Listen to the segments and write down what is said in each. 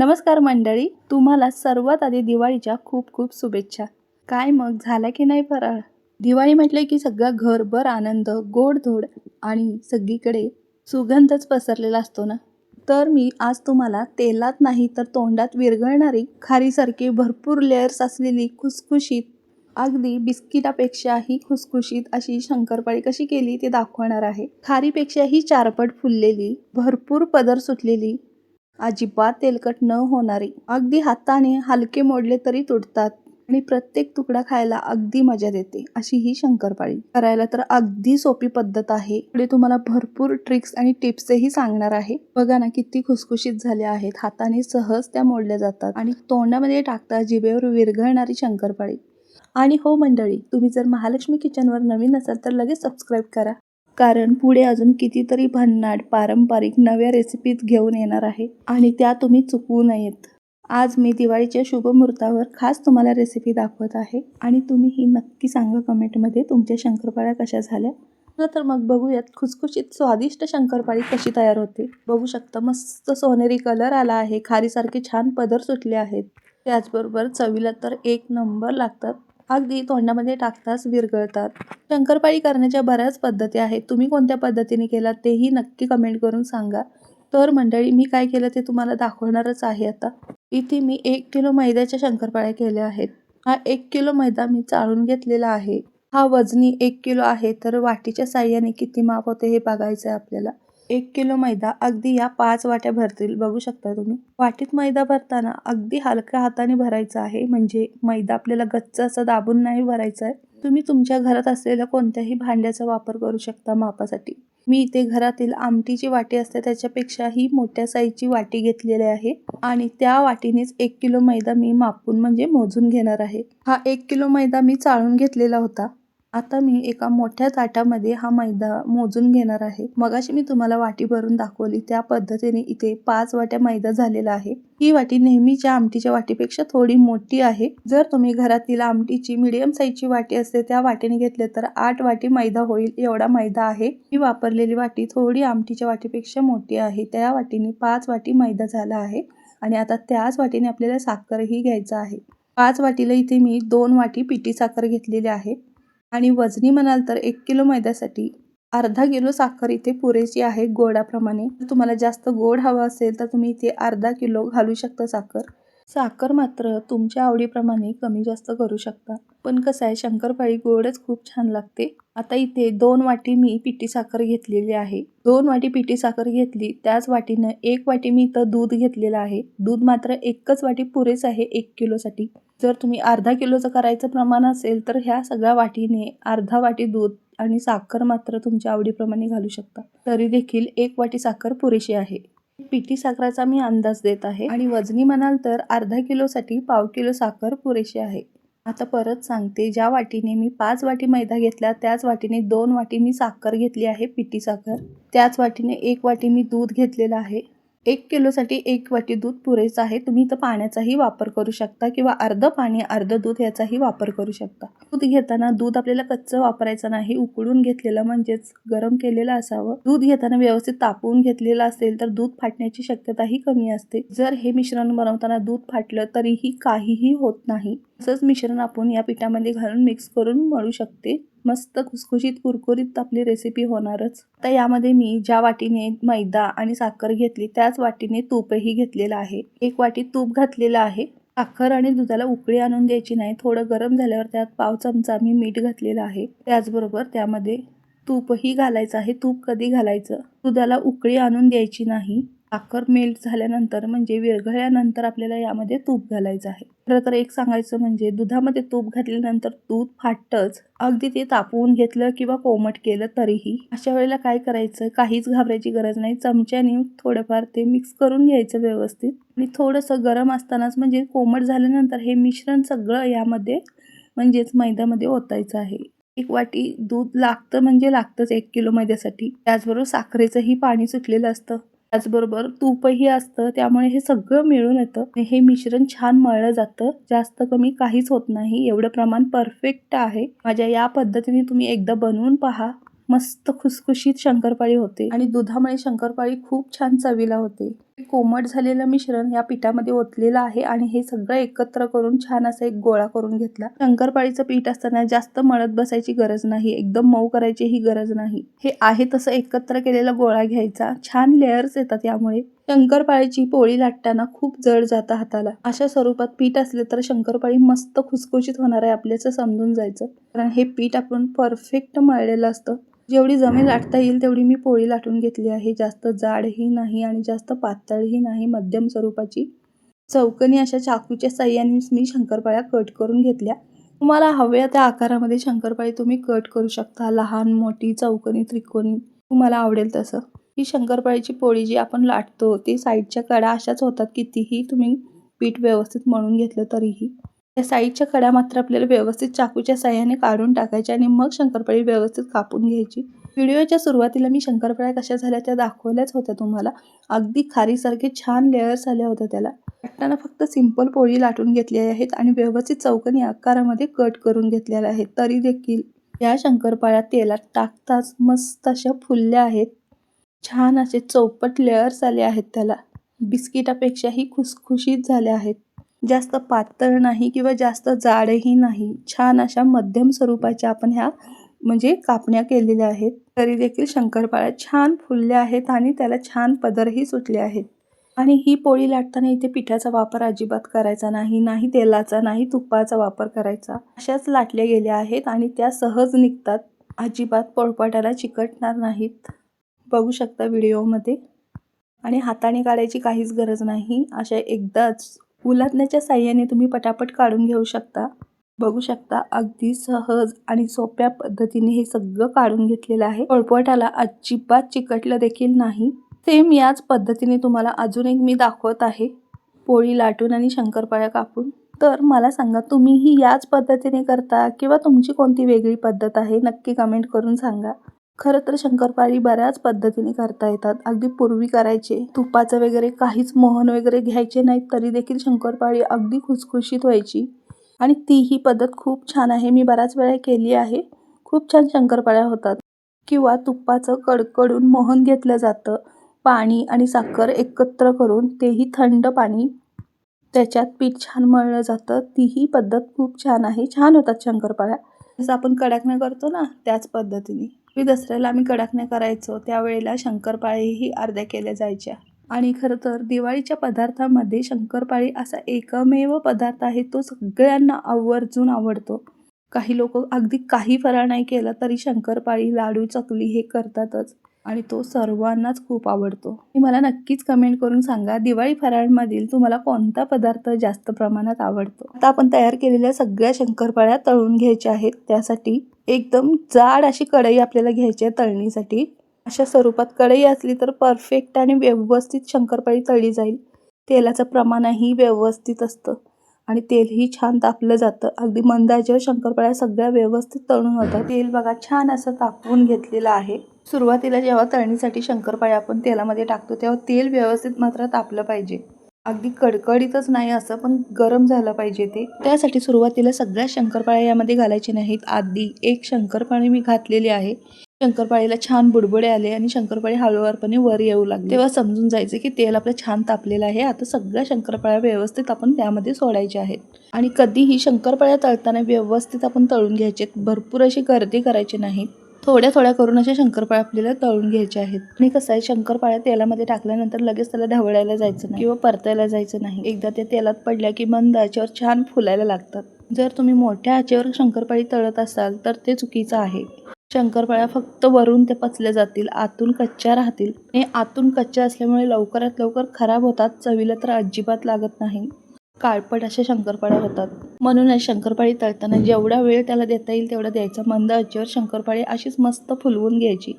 नमस्कार मंडळी तुम्हाला सर्वात आधी दिवाळीच्या खूप खूप शुभेच्छा. काय मग झाला की नाही फराळ? दिवाळी म्हटलं की सगळा घरभर आनंद गोडधोड आणि सगळीकडे सुगंधच पसरलेला असतो ना? तर मी आज तुम्हाला तेलात नाही तर तोंडात विरघळणारी खारीसारखी भरपूर लेअर्स असलेली खुसखुशीत अगदी बिस्किटापेक्षाही खुसखुशीत अशी शंकरपाळी कशी केली ते दाखवणार आहे. खारीपेक्षाही चारपट फुललेली भरपूर पदर सुटलेली अजिबात तेलकट न होणारी अगदी हाताने हलके मोडले तरी तुटतात आणि प्रत्येक तुकडा खायला अगदी मजा देते अशी ही शंकरपाळी. करायला तर अगदी सोपी पद्धत आहे. पुढे तुम्हाला भरपूर ट्रिक्स आणि टिप्सही सांगणार आहे. बघा ना किती खुसखुशीत झाल्या आहेत. हाताने सहज त्या मोडल्या जातात आणि तोंडामध्ये टाकता जिभेवर विरघळणारी शंकरपाळी. आणि हो मंडळी तुम्ही जर महालक्ष्मी किचनवर नवीन असाल तर लगेच सबस्क्राईब करा. कारण पुढे अजून कितीतरी भन्नाट पारंपरिक नव्या रेसिपीज घेऊन येणार आहे आणि त्या तुम्ही चुकवू नयेत. आज मी दिवाळीच्या शुभमुहूर्तावर खास तुम्हाला रेसिपी दाखवत आहे आणि तुम्ही ही नक्की सांगा कमेंटमध्ये तुमच्या शंकरपाळ्या कशा झाल्या. तर मग बघूयात खुसखुशीत स्वादिष्ट शंकरपाळी कशी तयार होते. बघू शकता मस्त सोनेरी कलर आला आहे. खारीसारखे छान पदर सुटले आहेत. त्याचबरोबर चवीला तर एक नंबर लागतात. अगदी तोंडामध्ये टाकताच विरघळतात. शंकरपाळी करण्याच्या बऱ्याच पद्धती आहेत. तुम्ही कोणत्या पद्धतीने केलात तेही नक्की कमेंट करून सांगा. तर मंडळी मी काय केलं ते तुम्हाला दाखवणारच आहे आता. इथे मी एक किलो मैद्याच्या शंकरपाळ्या केल्या आहेत. हा एक किलो मैदा मी चाळून घेतलेला आहे. हा वजनी एक किलो आहे. तर वाटीच्या साह्याने किती माप होते हे बघायचं आहे आपल्याला. एक किलो मैदा अगदी या पाच वाट्या भरतील. बघू शकता तुम्ही. वाटीत मैदा भरताना अगदी हलक्या हाताने भरायचा आहे. म्हणजे मैदा आपल्याला गच्च असं दाबून नाही भरायचा आहे. तुम्ही तुमच्या घरात असलेल्या कोणत्याही भांड्याचा वापर करू शकता मापासाठी. मी इथे घरातील आमटीची वाटी असते त्याच्यापेक्षाही मोठ्या साईजची वाटी घेतलेली आहे. आणि त्या वाटीनेच एक किलो मैदा मी मापून म्हणजे मोजून घेणार आहे. हा एक किलो मैदा मी चाळून घेतलेला होता. आता मी एका मोठ्या ताटामध्ये हा मैदा मोजून घेणार आहे. मगाशी मी तुम्हाला वाटी भरून दाखवली त्या पद्धतीने इथे पाच वाट्या मैदा झालेला आहे. ही वाटी नेहमीच्या आमटीच्या वाटीपेक्षा थोडी मोठी आहे. जर तुम्ही घरातील आमटीची मिडियम साईजची वाटी असते त्या वाटीने घेतले तर आठ वाटी मैदा होईल एवढा मैदा आहे. ही वापरलेली वाटी थोडी आमटीच्या वाटीपेक्षा मोठी आहे. त्या वाटीने पाच वाटी मैदा झाला आहे आणि आता त्याच वाटीने आपल्याला साखरही घ्यायचं आहे. पाच वाटीला इथे मी दोन वाटी पिठी साखर घेतलेली आहे. आणि वजनी म्हणाल तर एक किलो मैद्यासाठी अर्धा किलो साखर इथे पुरेशी आहे गोडाप्रमाणे. तुम्हाला जास्त गोड हवा असेल तर तुम्ही इथे अर्धा किलो घालू शकता साखर. साखर मात्र तुमच्या आवडीप्रमाणे कमी जास्त करू शकता. पण कसं आहे शंकरपाळी गोडच खूप छान लागते. आता इथे दोन वाटी मी पिठी साखर घेतलेली आहे. दोन वाटी पिठी साखर घेतली त्याच वाटीनं एक वाटी मी इथं दूध घेतलेलं आहे. दूध मात्र एकच वाटी पुरेच आहे एक किलोसाठी. जर तुम्ही अर्धा किलोचं करायचं प्रमाण असेल तर ह्या सगळ्या वाटीने अर्धा वाटी दूध आणि साखर मात्र तुमच्या आवडीप्रमाणे घालू शकता. तरी देखील एक वाटी साखर पुरेशी आहे. पिठी साखराचा मी अंदाज देत आहे आणि वजनी म्हणाल तर अर्धा किलोसाठी पाव किलो साखर पुरेशी आहे. आता परत सांगते ज्या वाटीने मी पाच वाटी मैदा घेतला त्याच वाटीने दोन वाटी मी साखर घेतली आहे पिठी साखर. त्याच वाटीने एक वाटी मी दूध घेतलेलं आहे. एक किलोसाठी एक वाटी दूध पुरेसं आहे. तुम्ही इथं पाण्याचाही वापर करू शकता किंवा अर्ध पाणी अर्ध दूध याचाही वापर करू शकता. दूध घेताना दूध आपल्याला कच्चं वापरायचं नाही. उकळून घेतलेलं म्हणजेच गरम केलेलं असावं. दूध घेताना व्यवस्थित तापवून घेतलेलं असेल तर दूध फाटण्याची शक्यताही कमी असते. जर हे मिश्रण बनवताना दूध फाटलं तरीही काहीही होत नाही. तसंच मिश्रण आपण या पिठामध्ये घालून मिक्स करून मळू शकते. मस्त खुसखुशीत कुरकुरीत आपली रेसिपी होणारच. तर यामध्ये मी ज्या वाटीने मैदा आणि साखर घेतली त्याच वाटीने तूपही घेतलेलं आहे. एक वाटी तूप घातलेलं आहे. साखर आणि दुधाला उकळी आणून द्यायची नाही. थोडं गरम झाल्यावर त्यात पाव चमचा मी मीठ घातलेलं आहे. त्याचबरोबर त्यामध्ये तूपही घालायचं आहे. तूप कधी घालायचं? दुधाला उकळी आणून द्यायची नाही. साखर मेल्ट झाल्यानंतर म्हणजे विरघळल्यानंतर आपल्याला यामध्ये तूप घालायचं आहे. खरं तर एक सांगायचं म्हणजे दुधामध्ये तूप घातल्यानंतर दूध फाटतंच अगदी ते तापवून घेतलं किंवा कोमट केलं तरीही अशा वेळेला काय करायचं? काहीच घाबरायची गरज नाही. चमच्याने थोडंफार ते मिक्स करून घ्यायचं व्यवस्थित. आणि थोडंसं गरम असतानाच म्हणजे कोमट झाल्यानंतर हे मिश्रण सगळं यामध्ये म्हणजेच मैद्यामध्ये ओतायचं आहे. एक वाटी दूध लागतं म्हणजे लागतंच एक किलो मैद्यासाठी. त्याचबरोबर साखरेचंही पाणी सुटलेलं असतं. त्याचबरोबर तूपही असतं त्यामुळे हे सगळं मिळून येतं. हे मिश्रण छान मळलं जातं. जास्त कमी काहीच होत नाही. एवढं प्रमाण परफेक्ट आहे. माझ्या या पद्धतीने तुम्ही एकदा बनवून पहा. मस्त खुसखुशीत शंकरपाळी होते. आणि दुधामुळे शंकरपाळी खूप छान चवीला होते. कोमट झालेलं मिश्रण या पिठामध्ये ओतलेलं आहे आणि हे सगळं एकत्र करून छान असा एक गोळा करून घेतला. शंकरपाळीचं पीठ असताना जास्त मळत बसायची गरज नाही. एकदम मऊ करायची ही गरज नाही. हे आहे तसं एकत्र केलेला गोळा घ्यायचा. छान लेअर्स येतात यामुळे. शंकरपाळीची पोळी लाटताना खूप जड जातं हाताला. अशा स्वरूपात पीठ असले तर शंकरपाळी मस्त खुसखुशीत होणार आहे आपल्याचं समजून जायचं. कारण हे पीठ आपण परफेक्ट मळलेलं असतं. जेवढी जमीन लाटता येईल तेवढी मी पोळी लाटून घेतली आहे. जास्त जाडही नाही आणि जास्त पातळही नाही. मध्यम स्वरूपाची चौकनी अशा चाकूच्या साह्याने मी शंकरपाळ्या कट करून घेतल्या. तुम्हाला हव्या त्या आकारामध्ये शंकरपाळी तुम्ही कट करू शकता. लहान मोठी चौकनी त्रिकोणी. तुम्हाला आवडेल तसं. ही शंकरपाळीची पोळी जी आपण लाटतो ती साईडच्या कडा अशाच होतात कितीही तुम्ही पीठ व्यवस्थित मळून घेतलं तरीही. त्या साईडच्या कडा मात्र आपल्याला व्यवस्थित चाकूच्या साह्याने काढून टाकायच्या आणि मग शंकरपाळी व्यवस्थित कापून घ्यायची. व्हिडिओच्या सुरुवातीला मी शंकरपाळ्या कशा झाल्या त्या दाखवल्याच होत्या तुम्हाला. अगदी खारीसारखे छान लेयर्स आल्या होत्या त्याला. लाटताना फक्त सिंपल पोळी लाटून घेतलेल्या आहेत आणि व्यवस्थित चौकनी आकारामध्ये कट करून घेतलेल्या आहेत. तरी देखील या शंकरपाळ्या तेलात टाकताच मस्त अशा फुलल्या आहेत. छान असे चौपट लेअर्स आले आहेत त्याला. बिस्किटापेक्षाही खुसखुशीत झाल्या आहेत. जास्त पातळ नाही किंवा जास्त जाडही नाही छान अशा मध्यम स्वरूपाच्या आपण ह्या म्हणजे कापण्या केलेल्या आहेत. तरी देखील शंकरपाळ्या छान फुलल्या आहेत आणि त्याला छान पदरही सुटले आहेत. आणि ही पोळी लाटताना इथे पिठाचा वापर अजिबात करायचा नाही नाही तेलाचा नाही तुपाचा वापर करायचा. अशाच लाटल्या गेल्या आहेत आणि त्या सहज निघतात. अजिबात पोळपाटाला चिकटणार नाहीत. बघू शकता व्हिडिओमध्ये. आणि हाताने काढायची काहीच गरज नाही. अशा एकदाच उलटण्याच्या साह्याने तुम्ही पटापट काढून घेऊ शकता. बघू शकता अगदी सहज आणि सोप्या पद्धतीने हे सगळं काढून घेतलेलं आहे. पोळपटाला अजिबात चिकटलं देखील नाही. सेम याच पद्धतीने तुम्हाला अजून एक मी दाखवत आहे. पोळी लाटून आणि शंकरपाळ्या कापून. तर मला सांगा तुम्हीही याच पद्धतीने करता किंवा तुमची कोणती वेगळी पद्धत आहे? नक्की कमेंट करून सांगा. खरं तर शंकरपाळी बऱ्याच पद्धतीने करता येतात. अगदी पूर्वी करायचे. तुपाचं वगैरे काहीच मोहन वगैरे घ्यायचे नाहीत तरी देखील शंकरपाळी अगदी खुसखुशीत व्हायची. आणि ती ही पद्धत खूप छान आहे. मी बऱ्याच वेळा केली आहे. खूप छान शंकरपाळ्या होतात. किंवा तुपाचं कडकडून मोहन घेतलं जातं. पाणी आणि साखर एकत्र करून तेही थंड पाणी त्याच्यात पीठ छान मळलं जातं. तीही पद्धत खूप छान आहे. छान होतात शंकरपाळ्या. जसं आपण कडाकण्या करतो ना त्याच पद्धतीने. मी दसऱ्याला आम्ही कडाकण्या करायचो त्यावेळेला शंकरपाळीही अर्ध्या केल्या जायच्या. आणि खरं तर दिवाळीच्या पदार्थामध्ये शंकरपाळी असा एकमेव पदार्थ आहे तो सगळ्यांना आवर्जून आवडतो. काही लोक अगदी काही फराळ नाही केला तरी शंकरपाळी लाडू चकली हे करतातच. आणि तो सर्वांनाच खूप आवडतो. मला नक्कीच कमेंट करून सांगा दिवाळी फराळमधील तुम्हाला कोणता पदार्थ जास्त प्रमाणात आवडतो? आता आपण तयार केलेल्या सगळ्या शंकरपाळ्या तळून घ्यायच्या आहेत. त्यासाठी एकदम जाड अशी कढई आपल्याला घ्यायची आहे तळणीसाठी. अशा स्वरूपात कढई असली तर परफेक्ट आणि व्यवस्थित शंकरपाळी तळली जाईल. तेलाचं प्रमाणही व्यवस्थित असतं. आणि तेलही छान तापलं जातं. अगदी मंदाच्या शंकरपाळ्या सगळ्या व्यवस्थित तळून होतात. तेल बघा छान असं तापवून घेतलेलं आहे. सुरुवातीला जेव्हा तळणीसाठी शंकरपाळ्या आपण तेलामध्ये टाकतो तेव्हा तेल व्यवस्थित मात्र तापलं पाहिजे. अगदी कडकडीतच नाही असं पण गरम झालं पाहिजे ते. त्यासाठी सुरुवातीला सगळ्या शंकरपाळ्या यामध्ये घालायचे नाहीत. आधी एक शंकरपाळी मी घातलेली आहे. शंकरपाळीला छान बुडबुडे आले आणि शंकरपाळी हळूवारपणे वर येऊ लागले. तेव्हा समजून जायचे की तेल आपलं छान तापलेलं आहे. आता सगळ्या शंकरपाळ्या व्यवस्थित आपण त्यामध्ये सोडायच्या आहेत. आणि कधीही शंकरपाळ्या तळताना व्यवस्थित आपण तळून घ्यायचे भरपूर अशी गर्दी करायची नाही. थोड्या थोड्या करून अशा शंकरपाळ्या आपल्याला तळून घ्यायच्या आहेत. आणि कसं आहे शंकरपाळ्या तेलामध्ये टाकल्यानंतर लगेच त्याला ढवळायला जायचं नाही किंवा परतायला जायचं नाही. एकदा त्या तेलात पडल्या की मंद आचेवर छान फुलायला लागतात. जर तुम्ही मोठ्या आचेवर शंकरपाळी तळत असाल तर ते चुकीचं आहे. शंकरपाळ्या फक्त वरून ते पचल्या जातील आतून कच्च्या राहतील. आणि आतून कच्च्या असल्यामुळे लवकरात लवकर खराब होतात चवीला तर अजिबात लागत नाही. काळपट अशा शंकरपाळ्या होतात. म्हणूनच शंकरपाळी तळताना जेवढा वेळ त्याला देता येईल तेवढा द्यायचा. मंद आजीवर शंकरपाळी अशीच मस्त फुलवून घ्यायची.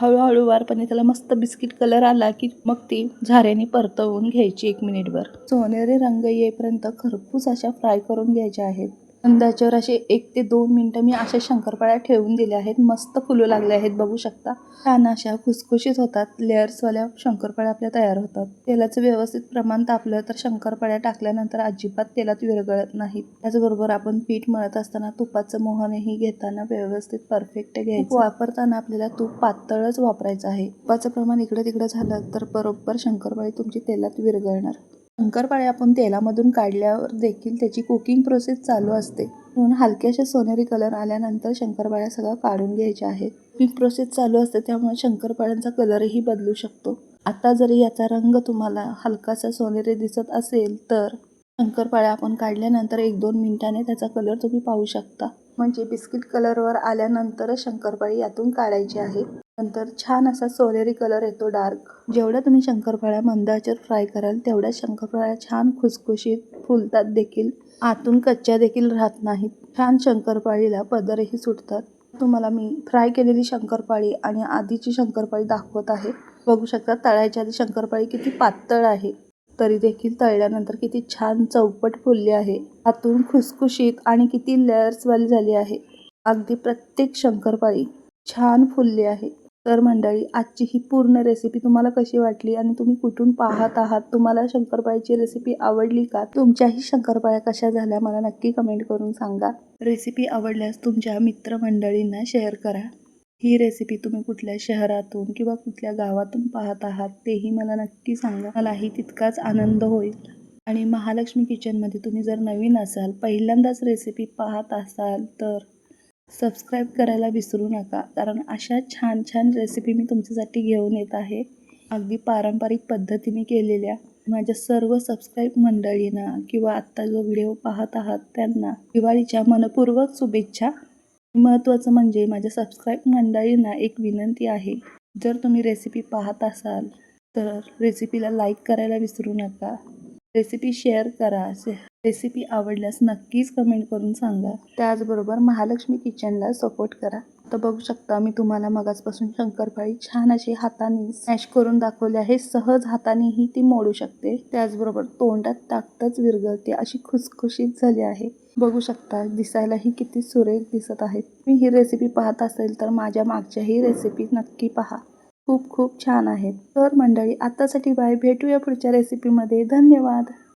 हळूहळू वारपणे त्याला मस्त बिस्किट कलर आला की मग ती झाऱ्याने परतवून घ्यायची एक मिनिटभर. सोनेरी रंग येईपर्यंत खरपूस अशा फ्राय करून घ्यायच्या आहेत. अंदाजावर असे एक ते दोन मिनटं मी अशा शंकरपाळ्या ठेवून दिल्या आहेत. मस्त फुलं लागले आहेत बघू शकता. छान अशा खुसखुशीत होतात. लेअर्सवाल्या शंकरपाळ्या आपल्या तयार होतात. तेलाचं व्यवस्थित प्रमाण तापलं तर शंकरपाळ्या टाकल्यानंतर अजिबात तेलात विरघळत नाहीत. त्याचबरोबर आपण पीठ मळत असताना तुपाचं मोहनही घेताना व्यवस्थित परफेक्ट घ्यायचं. वापरताना आपल्याला तूप पातळच वापरायचं आहे. तुपाचं प्रमाण इकडे तिकडे झालं तर बरोबर शंकरपाळी तुमची तेलात विरघळणार. शंकरपाळे आपण तेलामधून काढल्यावर देखील त्याची कुकिंग प्रोसेस चालू असते. म्हणून हलक्याशा सोनेरी कलर आल्यानंतर शंकरपाळ्या सगळं काढून घ्यायच्या आहेत. कुकिंग प्रोसेस चालू असते त्यामुळे शंकरपाळ्यांचा कलरही बदलू शकतो. आता जरी याचा रंग तुम्हाला हलकासा सोनेरी दिसत असेल तर शंकरपाळ्या आपण काढल्यानंतर एक दोन मिनिटाने त्याचा कलर तुम्ही पाहू शकता. म्हणजे बिस्किट कलरवर आल्यानंतरच शंकरपाळी यातून काढायची आहे. नंतर छान असा सोनेरी कलर येतो डार्क. जेवढ्या तुम्ही शंकरपाळ्या मंदाच्यावर फ्राय कराल तेवढ्या शंकरपाळ्या छान खुसखुशीत फुलतात देखील. आतून कच्च्या देखील राहत नाहीत. छान शंकरपाळीला पदरही सुटतात. तुम्हाला मी फ्राय केलेली शंकरपाळी आणि आधीची शंकरपाळी दाखवत आहे. बघू शकता तळायच्या आधी शंकरपाळी किती पातळ आहे. तरी देखील तळल्यानंतर किती छान चौपट फुलली आहे. आतून खुसखुशीत आणि किती लेअर्सवाली झाली आहे. अगदी प्रत्येक शंकरपाळी छान फुलली आहे. तर मंडळी आजची ही पूर्ण रेसिपी तुम्हाला कशी वाटली आणि तुम्ही कुठून पाहत आहात? तुम्हाला शंकरपाळीची रेसिपी आवडली का? तुमच्याही शंकरपाळ्या कशा झाल्या? मला नक्की कमेंट करून सांगा. रेसिपी आवडल्यास तुमच्या मित्रमंडळींना शेअर करा. ही रेसिपी तुम्ही कुठल्या शहरातून किंवा कुठल्या गावातून पाहत आहात तेही मला नक्की सांगा. मलाही तितकाच आनंद होईल. आणि महालक्ष्मी किचनमध्ये तुम्ही जर नवीन असाल पहिल्यांदाच रेसिपी पाहत असाल तर सबस्क्राईब करायला विसरू नका. कारण अशा छान छान रेसिपी मी तुमच्यासाठी घेऊन येत आहे. अगदी पारंपरिक पद्धतीने केलेल्या माझ्या सर्व सबस्क्राईब मंडळींना किंवा आत्ता जो व्हिडिओ पाहत आहात त्यांना दिवाळीच्या मनपूर्वक शुभेच्छा. महत्त्वाचं म्हणजे माझ्या सबस्क्राईब मंडळींना एक विनंती आहे. जर तुम्ही रेसिपी पाहत असाल तर रेसिपीला लाईक करायला विसरू नका. रेसिपी शेअर करा. रेसिपी आवडल्यास नक्कीच कमेंट करून सांगा. त्याचबरोबर महालक्ष्मी किचनला सपोर्ट करा. तर बघू शकता मी तुम्हाला मगाचपासून शंकरपाळी छान अशी हाताने स्मॅश करून दाखवली आहे. सहज हातानेही ती मोडू शकते. त्याचबरोबर तोंडात टाकताच विरघळते. अशी खुसखुशीत झाली आहे. बघू शकता दिसायलाही किती सुरेख दिसत आहेत. मी ही रेसिपी पाहत असेल तर माझ्या मागच्याही रेसिपी नक्की पहा. खूप खूप छान आहेत. तर मंडळी आत्तासाठी बाय भेटूया पुढच्या रेसिपीमध्ये धन्यवाद.